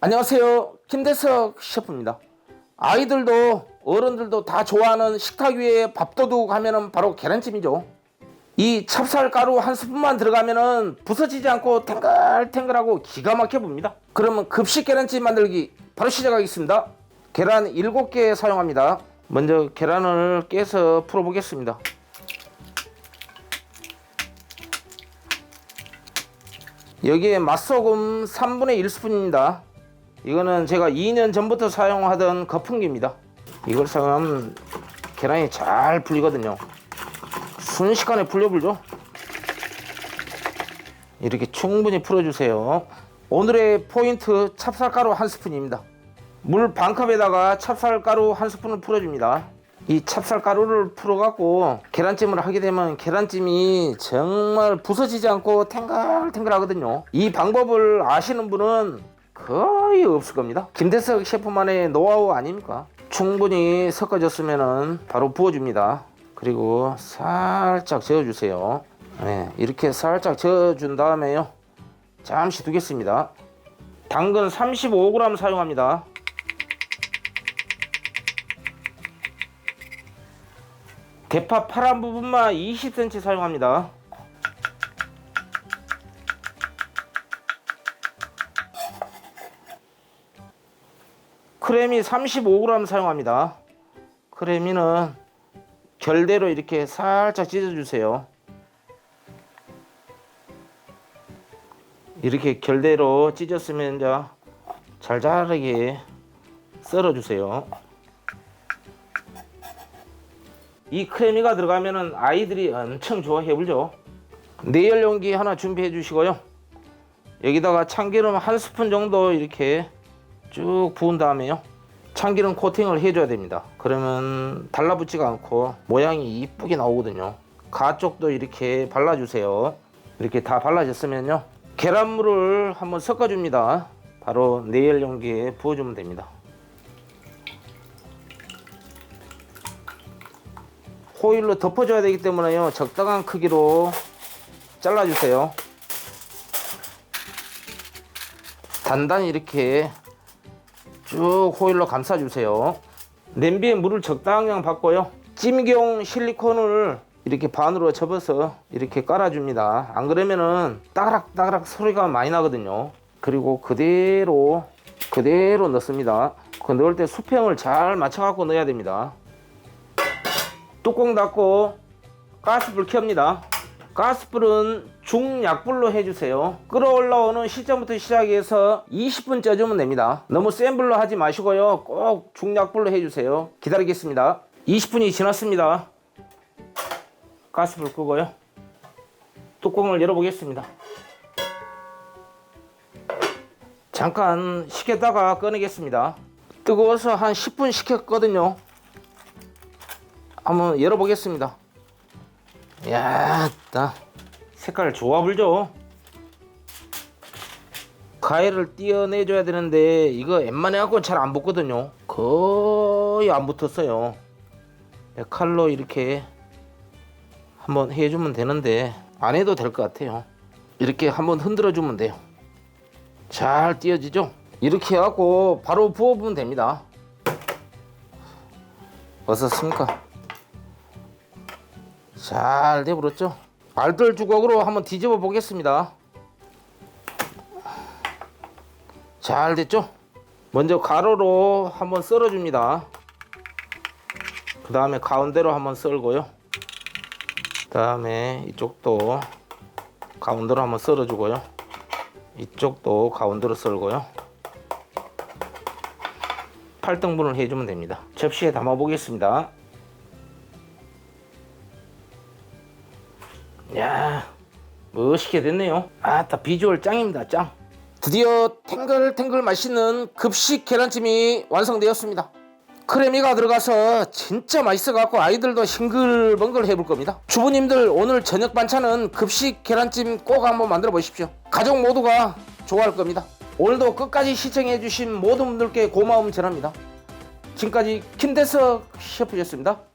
안녕하세요. 김대석 셰프입니다. 아이들도 어른들도 다 좋아하는 식탁 위에 밥도둑 하면은 바로 계란찜이죠. 이 찹쌀 가루 한 스푼만 들어가면은 부서지지 않고 탱글탱글하고 기가 막혀 봅니다. 그러면 급식 계란찜 만들기 바로 시작하겠습니다. 계란 7개 사용합니다. 먼저 계란을 깨서 풀어 보겠습니다. 여기에 맛소금 3분의 1스푼입니다. 이거는 제가 2년 전부터 사용하던 거품기입니다. 이걸 사용하면 계란이 잘 풀리거든요. 순식간에 풀려불죠. 이렇게 충분히 풀어주세요. 오늘의 포인트 찹쌀가루 한 스푼입니다. 물 반컵에다가 찹쌀가루 한 스푼을 풀어줍니다. 이 찹쌀가루를 풀어갖고 계란찜을 하게 되면 계란찜이 정말 부서지지 않고 탱글탱글 하거든요. 이 방법을 아시는 분은 거의 없을 겁니다. 김대석 셰프만의 노하우 아닙니까? 충분히 섞어졌으면 바로 부어줍니다. 그리고 살짝 저어주세요. 네, 이렇게 살짝 저어준 다음에요. 잠시 두겠습니다. 당근 35g 사용합니다. 대파 파란 부분만 20cm 사용합니다. 크래미 35g 사용합니다. 크래미는 결대로 이렇게 살짝 찢어주세요. 이렇게 결대로 찢었으면 이제 잘잘하게 썰어주세요. 이 크래미가 들어가면은 아이들이 엄청 좋아해 불죠. 내열 용기 하나 준비해 주시고요. 여기다가 참기름 한 스푼 정도 이렇게 쭉 부은 다음에요. 참기름 코팅을 해줘야 됩니다. 그러면 달라붙지가 않고 모양이 이쁘게 나오거든요. 가쪽도 이렇게 발라주세요. 이렇게 다 발라졌으면요. 계란물을 한번 섞어줍니다. 바로 내열 용기에 부어주면 됩니다. 호일로 덮어줘야 되기 때문에요. 적당한 크기로 잘라주세요. 단단히 이렇게 쭉 호일로 감싸주세요. 냄비에 물을 적당량 받고요. 찜경 실리콘을 이렇게 반으로 접어서 이렇게 깔아줍니다. 안 그러면은 따그락따그락 소리가 많이 나거든요. 그리고 그대로 그대로 넣습니다. 그 넣을 때 수평을 잘 맞춰갖고 넣어야 됩니다. 뚜껑 닫고 가스불 켭니다. 가스불은 중약불로 해주세요. 끓어올라오는 시점부터 시작해서 20분 쪄주면 됩니다. 너무 센 불로 하지 마시고요. 꼭 중약불로 해주세요. 기다리겠습니다. 20분이 지났습니다. 가스불 끄고요. 뚜껑을 열어보겠습니다. 잠깐 식혔다가 꺼내겠습니다. 뜨거워서 한 10분 식혔거든요. 한번 열어보겠습니다. 야, 따 색깔 좋아 불죠? 가위를 띄어내줘야 되는데 이거 웬만해 갖고 잘 안 붙거든요. 거의 안 붙었어요. 칼로 이렇게 한번 해주면 되는데 안 해도 될 것 같아요. 이렇게 한번 흔들어 주면 돼요. 잘 띄어지죠? 이렇게 해갖고 바로 부어보면 됩니다. 어떻습니까? 잘 돼버렸죠? 알뜰 주걱으로 한번 뒤집어 보겠습니다. 잘 됐죠? 먼저 가로로 한번 썰어줍니다. 그 다음에 가운데로 한번 썰고요. 그 다음에 이쪽도 가운데로 한번 썰어주고요. 이쪽도 가운데로 썰고요. 8등분을 해주면 됩니다. 접시에 담아 보겠습니다. 야 멋있게 됐네요. 아따 비주얼 짱입니다 짱. 드디어 탱글탱글 맛있는 급식 계란찜이 완성되었습니다. 크래미가 들어가서 진짜 맛있어 갖고 아이들도 싱글벙글 해볼 겁니다. 주부님들 오늘 저녁 반찬은 급식 계란찜 꼭 한번 만들어 보십시오. 가족 모두가 좋아할 겁니다. 오늘도 끝까지 시청해 주신 모든 분들께 고마움 전합니다. 지금까지 김대석 셰프였습니다